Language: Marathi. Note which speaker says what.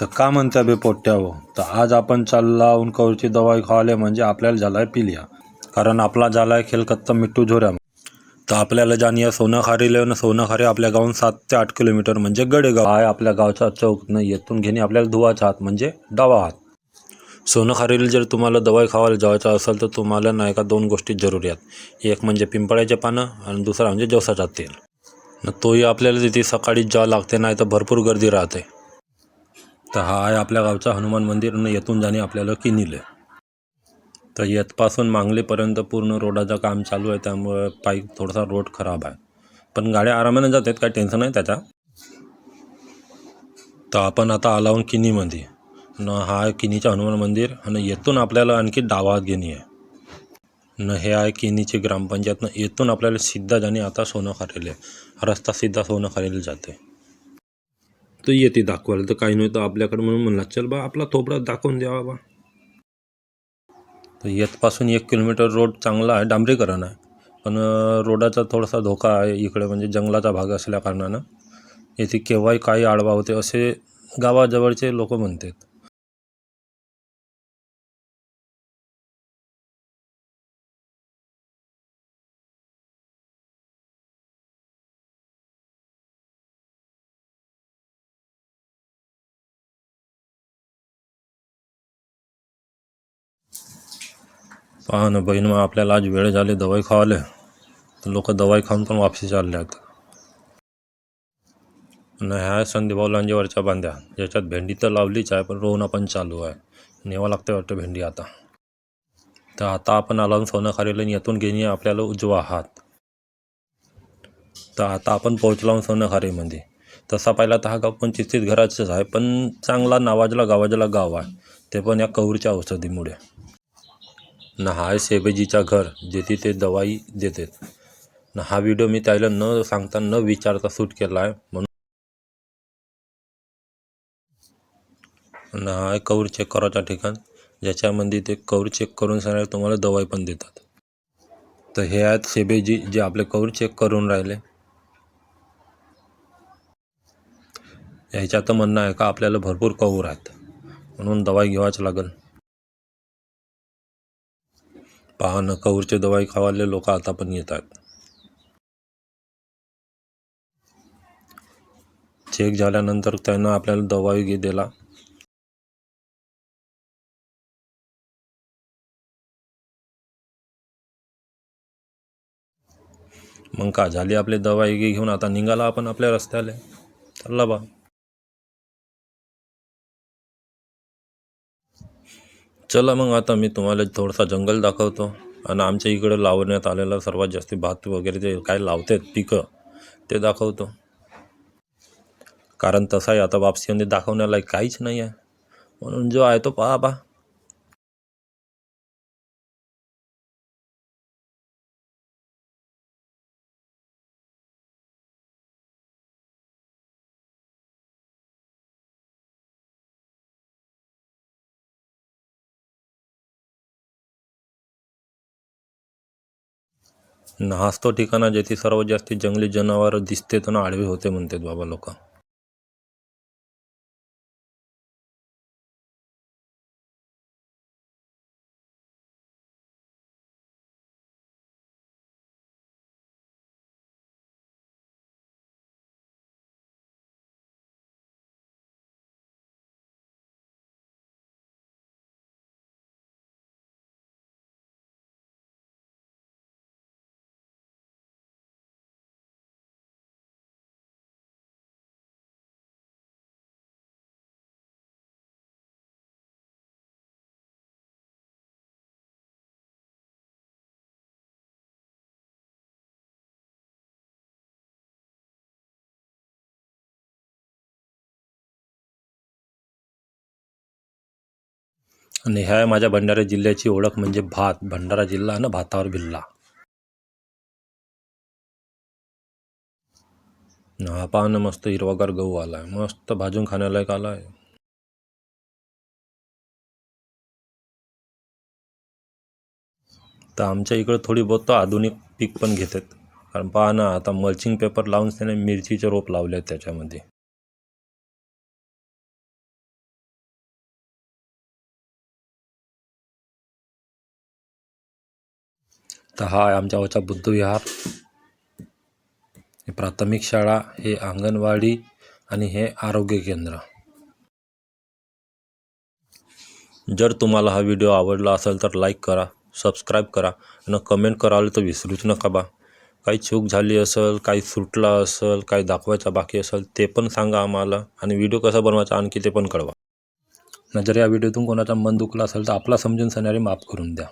Speaker 1: तर का म्हणता बे पोट्यावं? तर आज आपण चालला उनकवरची दवाई खावाले म्हणजे आपल्याला झालाय पिलिया. कारण आपला झालाय खेलकत्ता मिट्टू झोऱ्या. तर आपल्याला जाणीया सोनं खारीले न आपल्या गावून सात ते आठ किलोमीटर म्हणजे गडेगाव. आहे आपल्या गावचा चौकनं येथून घेणे आपल्याला धुवाचा हात म्हणजे डावा हात. सोनाखारीला जर तुम्हाला दवाई खावायला जायचं असेल तर तुम्हाला नाही का दोन गोष्टी जरुरी आहेत एक म्हणजे पिंपळाचे पानं आणि दुसरा म्हणजे जवसाचा तेल. तोही आपल्याला तिथे सकाळी जावं लागते नाही तर भरपूर गर्दी राहते. तर हा आहे आपल्या गावचा हनुमान मंदिर आणि येथून जाणे आपल्याला किनीले. तर येथपासून मांगलेपर्यंत पूर्ण रोडाचं काम चालू आहे त्यामुळे पायी थोडासा रोड खराब आहे. पण गाड्या आरामाने जातात काही टेन्शन नाही त्याचा. तर आपण आता आलावून किनीमध्ये. न हा आहे किनीचं हनुमान मंदिर आणि येथून आपल्याला आणखी डावा घेणी घेणे आहे. न हे आहे किनीची ग्रामपंचायत न येथून आपल्याला सिद्धा जाणे आता सोनं खारेल आहे रस्ता सिद्धा सोनं खारेल जाते. तर येते दाखवायला तर काही नव्हतं आपल्याकडे म्हणून म्हणला चल बा आपला थोपडा दाखवून द्यावा बा. तर येथपासून एक किलोमीटर रोड चांगला आहे डांबरीकरण आहे. पण रोडाचा थोडासा धोका आहे इकडे म्हणजे जंगलाचा भाग असल्या कारणानं. येथे केव्हाही काही आडवा होते असे गावाजवळचे लोक म्हणतात. पहा ना बहीण मग आपल्याला आज वेळ झाली दवाई खावाले तर लोक दवाई खाऊन पण वापसी चालले आहेत ना ह्या संदीभाऊ लांजेवरच्या बांध्या. ज्याच्यात भेंडी तर लावलीच आहे पण रोवणं पण चालू आहे. नेवा लागते वाटतं भेंडी आता. तर आता आपण आलो सोनं खारीला घेणे आपल्याला उजवा हात. तर आता आपण पोहोचलो सोनं खारीमध्ये म्हणजे. तसा पाहिला तर हा गाव पण चिस्तीत घराचंच आहे पण चांगला नावाजला गावाजला गाव आहे. ते पण या कौरच्या औषधीमुळे. नहाय सेबेजीच्या घर जेथे ते दवाई देतात. हा व्हिडिओ मी त्याला न सांगता न विचारता शूट केला आहे म्हणून नहाय कौर चेक करायचा ठिकाण ज्याच्यामध्ये ते कौर चेक करून सांगायला तुम्हाला दवाई पण देतात. तर हे आहेत सेबेजी जे आपले कौर चेक करून राहिले. ह्याच्यात म्हणणं आहे का आपल्याला भरपूर कौर आहेत. म्हणून दवाई घ्यावाच लागेल. पहा ना कौरची दवाई खावाले लोक आता पण येतात. चेक झाल्यानंतर त्यांना आपल्याला दवाई घे दिला. मग का झाली आपली दवाई घेऊन आता निघाला आपण आपल्या रस्त्याला? चालला बा. चला मग आता मी तुम्हाला थोडासा जंगल दाखवतो. आणि आमच्या इकडे लावण्यात आलेलं सर्वात जास्त भात वगैरे जे काय लावतात पिकं ते दाखवतो. कारण तसाही आता वापसीमध्ये दाखवण्याला काहीच नाही आहे म्हणून जो आहे तो पहा बा. हाच ठिकाणं जेथे सर्वात जास्ती जंगली जनावर दिसते तर आडवी होते म्हणतात बाबा लोक. आणि ह्या माझ्या भंडारा जिल्ह्याची ओळख म्हणजे भात. भंडारा जिल्हा आणि भातावर भिल्ला. हा पाहणं मस्त हिरवागार गहू आलाय. मस्त भाजून खाण्यालायक आलाय. तर आमच्या इकडं थोडी बहुत आधुनिक पीक पण घेतात. कारण पहा ना आता मल्चिंग पेपर लावून त्याने मिरचीचे रोप लावले आहेत त्याच्यामध्ये. तर हा आहे आमच्या गावचा बुद्धविहार प्राथमिक शाळा हे अंगणवाडी आणि हे आरोग्य केंद्र. जर तुम्हाला हा व्हिडिओ आवडला असेल तर लाईक करा सबस्क्राईब करा आणि कमेंट करायला तर विसरूच नका बा. काही चूक झाली असेल काही सुटला असेल काही दाखवायचा बाकी असेल ते पण सांगा आम्हाला आणि व्हिडिओ कसा बनवायचा आणखी ते पण कळवा. न जर या व्हिडिओतून कोणाचा मन दुखला असेल तर आपला समजून सांगणारे माफ करून द्या.